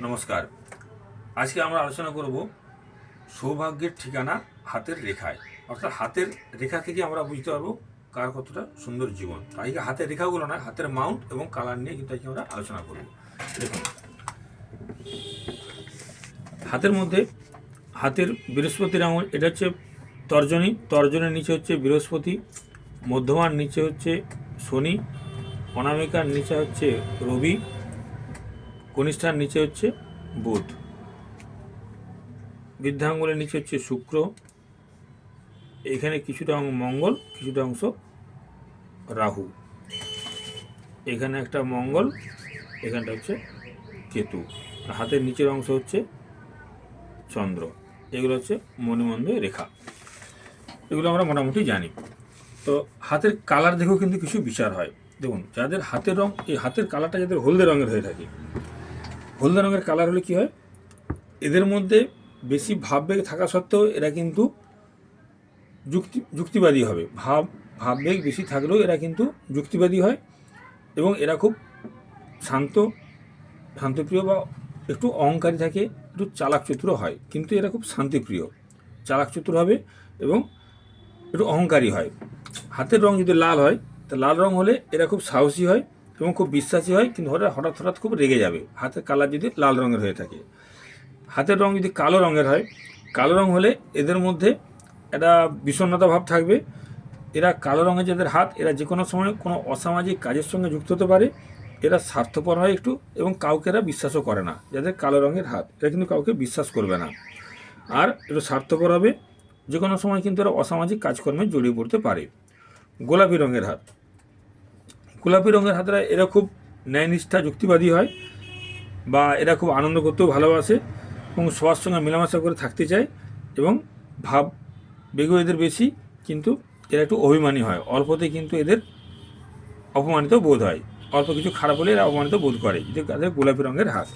নমস্কার। আজকে আমরা আলোচনা করব সৌভাগ্যের ঠিকানা হাতের রেখায়। অর্থাৎ হাতের রেখা থেকে আমরা বুঝতে পারব কার কতটা সুন্দর জীবন। তাই হাতের রেখাগুলো না হাতের মাউন্ট এবং কালার নিয়ে কিন্তু আজকে আমরা আলোচনা করব। দেখুন। হাতের মধ্যে, হাতের বৃহস্পতির আঙুল, এটা হচ্ছে তর্জনী। তর্জনের নিচে হচ্ছে বৃহস্পতি, মধ্যমার নিচে হচ্ছে শনি, অনামিকার নিচে হচ্ছে রবি। কনিষ্ঠার নিচে হচ্ছে বুধ। বৃদ্ধাঙ্গুলের নিচে হচ্ছে শুক্র। এখানে কিছুটা অংশ মঙ্গল, কিছুটা অংশ রাহু। এখানে একটা মঙ্গল, এখানটা হচ্ছে কেতু। হাতের নিচের অংশ হচ্ছে চন্দ্র। এগুলো হচ্ছে মণিমন্দ রেখা। এগুলো আমরা মোটামুটি জানি। তো হাতের কালার দেখেও কিন্তু কিছু বিচার হয়। দেখুন, যাদের হাতের রং, এই হাতের কালারটা যাদের হলদে রঙের হয়ে থাকে হলদে রঙের কালার হলে কি হয়? এদের মধ্যে বেশি ভাববেগ থাকা সত্ত্বেও এরা কিন্তু যুক্তি, যুক্তিবাদী হবে। ভাব ভাববেগ বেশি থাকলেও এরা কিন্তু যুক্তিবাদী হয় এবং এরা খুব শান্ত, শান্তপ্রিয় বা একটু অহংকারী থাকে, একটু চালাক চতুর হয়। কিন্তু এরা খুব শান্তিপ্রিয়। চালাক চতুর হবে এবং একটু অহংকারী হয়। হাতের রং যদি লাল হয়, তা লাল রং হলে এরা খুব সাহসী হয়। এবং খুব বিশ্বাসী হয়, কিন্তু হঠাৎ হঠাৎ হঠাৎ খুব রেগে যাবে। হাতের কালার যদি লাল রঙের হয়ে থাকে। হাতের রং যদি কালো রঙের হয়, কালো রং হলে এদের মধ্যে একটা বিষণ্ণতা ভাব থাকবে। এরা কালো রঙের যাদের হাত, এরা যে কোনো সময় কোনো অসামাজিক কাজের সঙ্গে যুক্ত হতে পারে। এরা স্বার্থপর হয় একটু এবং কাউকে এরা বিশ্বাসও করে না, যাদের কালো রঙের হাত। এরা কিন্তু কাউকে বিশ্বাস করবে না। আর একটু স্বার্থপর হবে, যে কোনো সময় কিন্তু এরা অসামাজিক কাজকর্মে জড়িয়ে পড়তে পারে। গোলাপি রঙের হাত। গোলাপি রঙের হাতরা এরা খুব ন্যায়নিষ্ঠা, যুক্তিবাদী হয় বা এরা খুব আনন্দ করতেও ভালোবাসে এবং সবার সঙ্গে মেলামেশা করে থাকতে চায় এবং ভাব বেগও এদের বেশি, কিন্তু এরা একটু অভিমানী হয়। অল্পতে কিন্তু এদের অপমানিত বোধ হয়। অল্প কিছু খারাপ হলে এরা অপমানিত বোধ করে। যে তাদের গোলাপি রঙের হাত।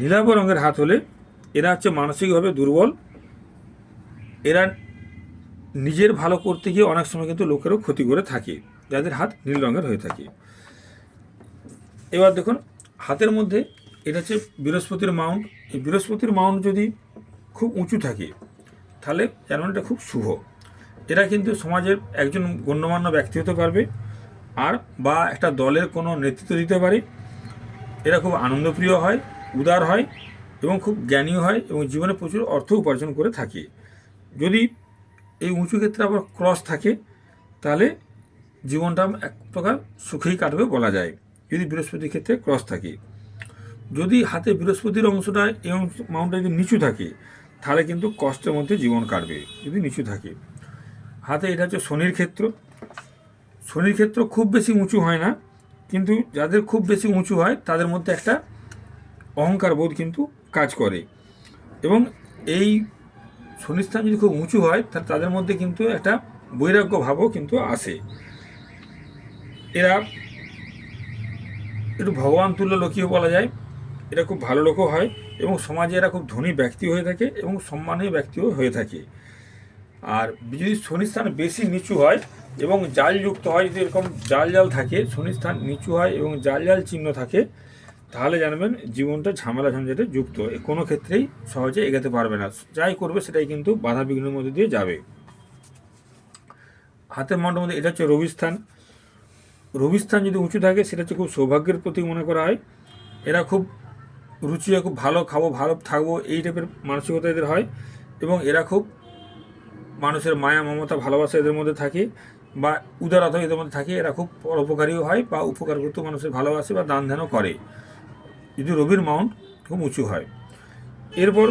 নীলাভ রঙের হাত হলে এরা হচ্ছে মানসিকভাবে দুর্বল। এরা নিজের ভালো করতে গিয়ে অনেক সময় কিন্তু লোকেরও ক্ষতি করে থাকে, যাদের হাত নীল রঙের হয়ে থাকে। এবার দেখুন, হাতের মধ্যে এটা হচ্ছে বৃহস্পতির মাউন্ট। এই বৃহস্পতির মাউন্ট যদি খুব উঁচু থাকে, তাহলে এটা খুব শুভ। এটা কিন্তু সমাজের একজন গণ্যমান্য ব্যক্তি হতে পারবে, আর বা একটা দলের কোনো নেতৃত্ব দিতে পারে। এরা খুব আনন্দপ্রিয় হয়, উদার হয় এবং খুব জ্ঞানীয় হয় এবং জীবনে প্রচুর অর্থ উপার্জন করে থাকে। যদি এই উঁচু ক্ষেত্রে আবার ক্রস থাকে, তাহলে জীবনটা এক প্রকার সুখেই কাটবে বলা যায়, যদি বৃহস্পতির ক্ষেত্রে ক্রস থাকে। যদি হাতে বৃহস্পতির অংশটা এই অংশ মাউন্টটা যদি নিচু থাকে, তাহলে কিন্তু কষ্টের মধ্যে জীবন কাটবে, যদি নিচু থাকে। হাতে এটা হচ্ছে শনির ক্ষেত্র। শনির ক্ষেত্র খুব বেশি উঁচু হয় না, কিন্তু যাদের খুব বেশি উঁচু হয়, তাদের মধ্যে একটা অহংকার বোধ কিন্তু কাজ করে। এবং এই শনিস্থান যদি খুব উঁচু হয় তাহলে তাদের মধ্যে কিন্তু একটা বৈরাগ্য ভাবও কিন্তু আসে। এরা একটু ভগবান তুল্য লোকীয় বলা যায়। এরা খুব ভালো লোকও হয় এবং সমাজে এরা খুব ধনী ব্যক্তি হয়ে থাকে এবং সম্মানীয় ব্যক্তিও হয়ে থাকে। আর যদি শনিস্থান বেশি নিচু হয় এবং জালযুক্ত হয়, যদি এরকম জাল জাল থাকে, শনিস্থান নিচু হয় এবং জাল জাল চিহ্ন থাকে তাহলে জানবেন জীবনটা ঝামেলা ঝঞ্ঝাটে যুক্ত কোনো ক্ষেত্রেই সহজে এগাতে পারবে না। যাই করবে সেটাই কিন্তু বাধা বিঘ্নের মধ্যে দিয়ে যাবে। হাতের মাউন্টের মধ্যে এটা হচ্ছে রবিস্থান। রবিস্থান যদি উঁচু থাকে, সেটা হচ্ছে খুব সৌভাগ্যের প্রতীক মনে করা হয়। এরা খুব রুচি খুব ভালো খাব, ভালো থাকব, এই টাইপের মানসিকতা এদের হয়। এবং এরা খুব মানুষের মায়া, মমতা, ভালোবাসা এদের মধ্যে থাকে বা উদারতা এদের মধ্যে থাকে। এরা খুব পরোপকারীও হয় বা উপকার করতেও মানুষের ভালোবাসে বা দান ধ্যানও করে। যদি রবির মাউন্ট খুব উঁচু হয়। এরপর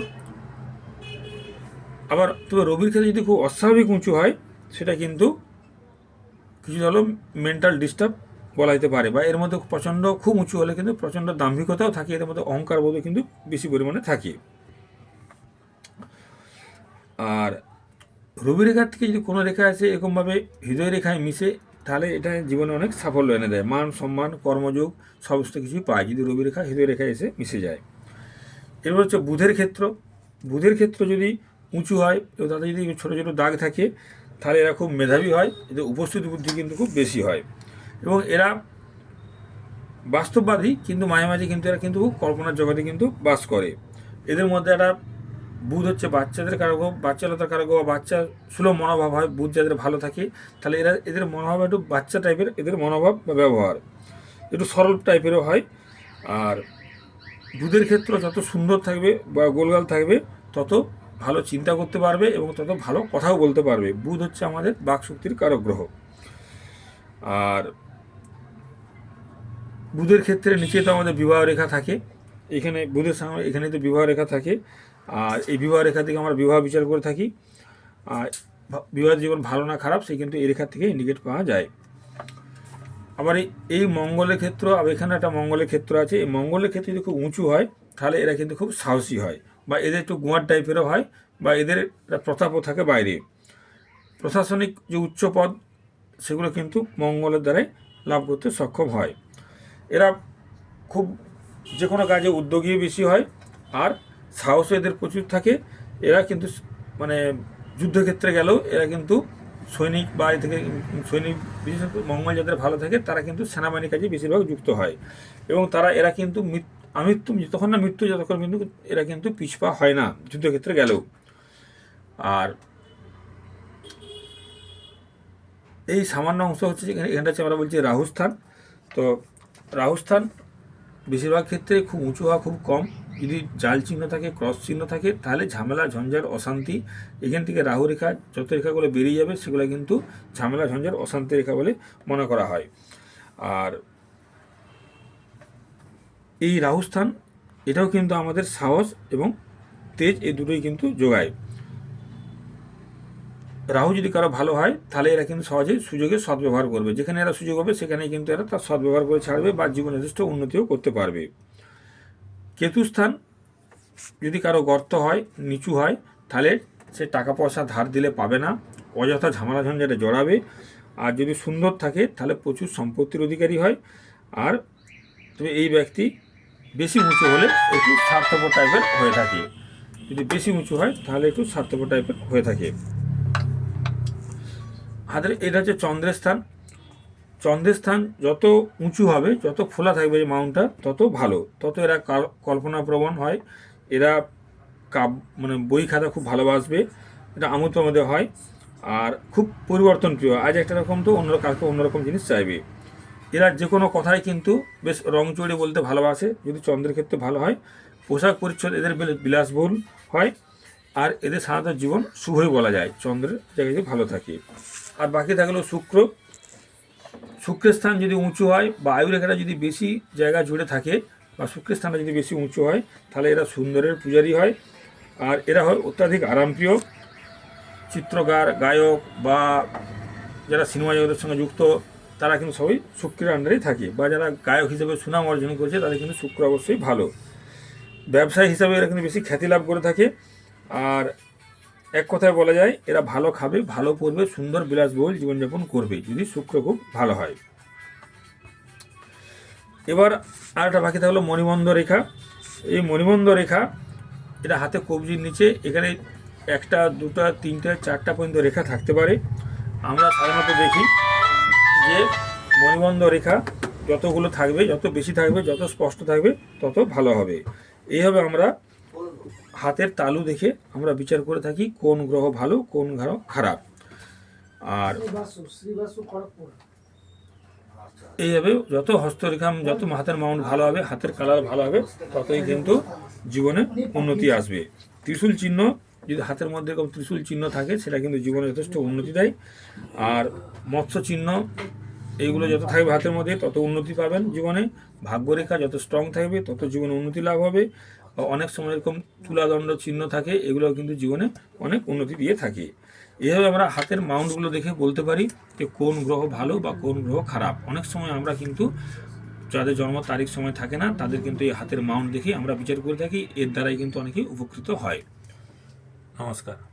আবার তবে রবির ক্ষেত্রে যদি খুব অস্বাভাবিক উঁচু হয়, সেটা কিন্তু কিছু হলো মেন্টাল ডিস্টার্ব বলা যেতে পারে বা এর মধ্যে প্রচণ্ড খুব উঁচু হলে কিন্তু প্রচণ্ড দাম্ভিকতাও থাকে, এর মধ্যে অহংকার বোধও কিন্তু বেশি পরিমাণে থাকে। আর রবি রেখার থেকে যদি কোনো রেখা আছে, এরকমভাবে হৃদয় রেখায় মিশে তাহলে এটা জীবনে অনেক সাফল্য এনে দেয়। মান, সম্মান, কর্মযোগ, সমস্ত কিছুই পায় যদি রবি রেখা হৃদয় রেখায় এসে মিশে যায়। এরপর হচ্ছে বুধের ক্ষেত্র। বুধের ক্ষেত্র যদি উঁচু হয় এবং তাদের যদি ছোটো ছোটো দাগ থাকে, তাহলে এরা খুব মেধাবী হয়, এদের উপস্থিতি বুদ্ধি কিন্তু খুব বেশি হয়। এবং এরা বাস্তববাদী, কিন্তু মাঝে মাঝে কিন্তু এরা কিন্তু কল্পনার জগতে কিন্তু বাস করে। এদের মধ্যে একটা বুধ হচ্ছে বাচ্চাদের কারক বাচ্চালতার কারক বা বাচ্চা সুলভ মনোভাব হয়, বুধ যাদের ভালো থাকে, তাহলে এরা, এদের মনোভাব একটু বাচ্চা টাইপের এদের মনোভাব বা ব্যবহার একটু সরল টাইপেরও হয়। আর বুধের ক্ষেত্র যত সুন্দর থাকবে বা গোলগাল থাকবে, তত ভালো চিন্তা করতে পারবে এবং তত ভালো কথাও বলতে পারবে। বুধ হচ্ছে আমাদের বাকশক্তির কারক গ্রহ। আর বুধের ক্ষেত্রে নিচে তো আমাদের বিবাহ রেখা থাকে। এখানে বুধের সামনে, এখানে তো বিবাহ রেখা থাকে। আর এই বিবাহ রেখা থেকে আমরা বিবাহ বিচার করে থাকি। আর বিবাহ জীবন ভালো না খারাপ, সে কিন্তু এই রেখা থেকে ইন্ডিকেট পাওয়া যায়। আবার এই মঙ্গলের ক্ষেত্র, আবার এখানে একটা মঙ্গলের ক্ষেত্র আছে। এই মঙ্গলের ক্ষেত্রে যদি খুব উঁচু হয়, তাহলে এরা কিন্তু খুব সাহসী হয় বা এদের একটু গোয়ার টাইপেরও হয় বা এদের প্রতাপও থাকে বাইরে। প্রশাসনিক যে উচ্চ পদ, সেগুলো কিন্তু মঙ্গলের দ্বারাই লাভ করতে সক্ষম হয়। এরা খুব যে কোনো কাজে উদ্যোগী বেশি হয়। আর সাহসও এদের প্রচুর থাকে, এরা কিন্তু মানে যুদ্ধক্ষেত্রে গেলেও এরা কিন্তু সৈনিক বা এ থেকে সৈনিক বিশেষত মঙ্গল যাদের ভালো থাকে, তারা কিন্তু সেনাবাহিনীর কাজে বেশিরভাগ যুক্ত হয়। এবং তারা, এরা কিন্তু মৃত- আমৃত্যু, যতক্ষণ না মৃত্যু যতক্ষণ কিন্তু এরা কিন্তু পিছপা হয় না, যুদ্ধক্ষেত্রে গেলেও। আর এই সামান্য অংশ হচ্ছে এখানটা হচ্ছে আমরা বলছি রাহুস্থান। তো রাহুস্থান বেশিরভাগ ক্ষেত্রে খুব উঁচু হওয়া খুব কম। যদি জাল চিহ্ন থাকে, ক্রস চিহ্ন থাকে, তাহলে ঝামেলা ঝঞ্ঝাট অশান্তি, এখান থেকে রাহু রেখা, যত রেখাগুলো বেরিয়ে যাবে, সেগুলো কিন্তু ঝামেলা ঝঞ্ঝাট অশান্তি রেখা বলে মনে করা হয়। আর এই রাহুস্থান, এটাও কিন্তু আমাদের সাহস এবং তেজ এই দুটোই কিন্তু যোগায়। রাহু যদি কারও ভালো হয়, তাহলে এরা কিন্তু সহজেই সুযোগের সদ্ব্যবহার করবে। যেখানে এরা সুযোগ হবে সেখানে কিন্তু এরা তার সদ্ব্যবহার করে ছাড়বে বা জীবনে যথেষ্ট উন্নতিও করতে পারবে। কেতু স্থান যদি কারও গর্ত হয়, নিচু হয়, তাহলে সে টাকা পয়সা ধার দিলে পাবে না। অযথা ঝামেলা ঝঞ্ঝাটে জড়াবে। আর যদি সুন্দর থাকে, তাহলে প্রচুর সম্পত্তির অধিকারী হয়। আর তবে এই ব্যক্তি বেশি উঁচু হলে একটু স্বার্থপর টাইপের হয়ে থাকে। যদি বেশি উঁচু হয়, তাহলে একটু স্বার্থপর টাইপের হয়ে থাকে। হাতের এটা হচ্ছে চন্দ্রের স্থান। চন্দ্রের স্থান যত উঁচু হবে, যত খোলা থাকবে যে মাউন্টটা, তত ভালো। তত এরা কাল- কল্পনাপ্রবণ হয়। এরা কাব মানে বই খাতা খুব ভালোবাসবে। এটা আমোদ প্রমোদে হয়। আর খুব পরিবর্তন প্রিয় আজ একটা রকম তো, অন্য কাউকে অন্যরকম জিনিস চাইবে। এরা যে কোনো কথাই কিন্তু বেশ রং চড়ে বলতে ভালোবাসে। যদি চন্দ্রের ক্ষেত্রে ভালো হয়, পোশাক পরিচ্ছদ এদের বিলাসবহুল হয়। আর এদের সাধারণত জীবন শুভই বলা যায়। চন্দ্রের জায়গায় ভালো থাকে। আর বাকি থাকল শুক্র। শুক্রের স্থান যদি উঁচু হয় বা আয়ুরেখাটা যদি বেশি জায়গা জুড়ে থাকে বা শুক্রের স্থানটা যদি বেশি উঁচু হয়, তাহলে এরা সুন্দরের পূজারী হয়। আর এরা হয় অত্যাধিক আরামপ্রিয়। চিত্রকার, গায়ক বা যারা সিনেমা জগতের সঙ্গে যুক্ত, তারা কিন্তু সবাই শুক্রের আন্ডারেই থাকে বা যারা গায়ক হিসেবে সুনাম অর্জন করেছে, তাদের কিন্তু শুক্র অবশ্যই ভালো। ব্যবসায়ী হিসাবে এরা কিন্তু বেশি খ্যাতি লাভ করে থাকে। আর এক কথায় বলা যায়, এরা ভালো খাবে, ভালো পড়বে, সুন্দর বিলাসবহুল জীবনযাপন করবে, যদি শুক্র খুব ভালো হয়। এবার আর একটা বাকি থাকল মণিবন্ধ রেখা। এই মণিবন্ধ রেখা, এটা হাতে কবজির নিচে, এখানে একটা, দুটা, তিনটা, চারটা পর্যন্ত রেখা থাকতে পারে। আমরা সাধারণত দেখি যে মণিবন্ধ রেখা যতগুলো থাকবে, যত বেশি থাকবে, যত স্পষ্ট থাকবে, তত ভালো হবে। এইভাবে আমরা হাতের তালু দেখে আমরা বিচার করে থাকি কোন গ্রহ ভালো কোন গ্রহ খারাপ। আর এইভাবে যত হস্তরেখা যত হাতের মাউন্ট ভালো হবে হাতের কালার ভালো হবে ততই কিন্তু জীবনে উন্নতি আসবে। ত্রিশূল চিহ্ন যদি হাতের মধ্যে এরকম ত্রিশূল চিহ্ন থাকে সেটা কিন্তু জীবনে যথেষ্ট উন্নতি দেয়। আর মৎস্য চিহ্ন এইগুলো যত থাকবে হাতের মধ্যে তত উন্নতি পাবেন জীবনে। ভাগ্যরেখা যত স্ট্রং থাকবে তত জীবনে উন্নতি লাভ হবে। অনেক সময় এরকম তুলাদণ্ড চিহ্ন থাকে এগুলো কিন্তু জীবনে অনেক উন্নতি দিয়ে থাকে। এভাবে আমরা হাতের মাউন্টগুলো দেখে বলতে পারি যে কোন গ্রহ ভালো বা কোন গ্রহ খারাপ। অনেক সময় আমরা কিন্তু যাদের জন্ম তারিখ সময় থাকে না, তাদের কিন্তু এই হাতের মাউন্ট দেখে আমরা বিচার করে থাকি, এর দ্বারাই কিন্তু অনেকেই উপকৃত হয়। নমস্কার।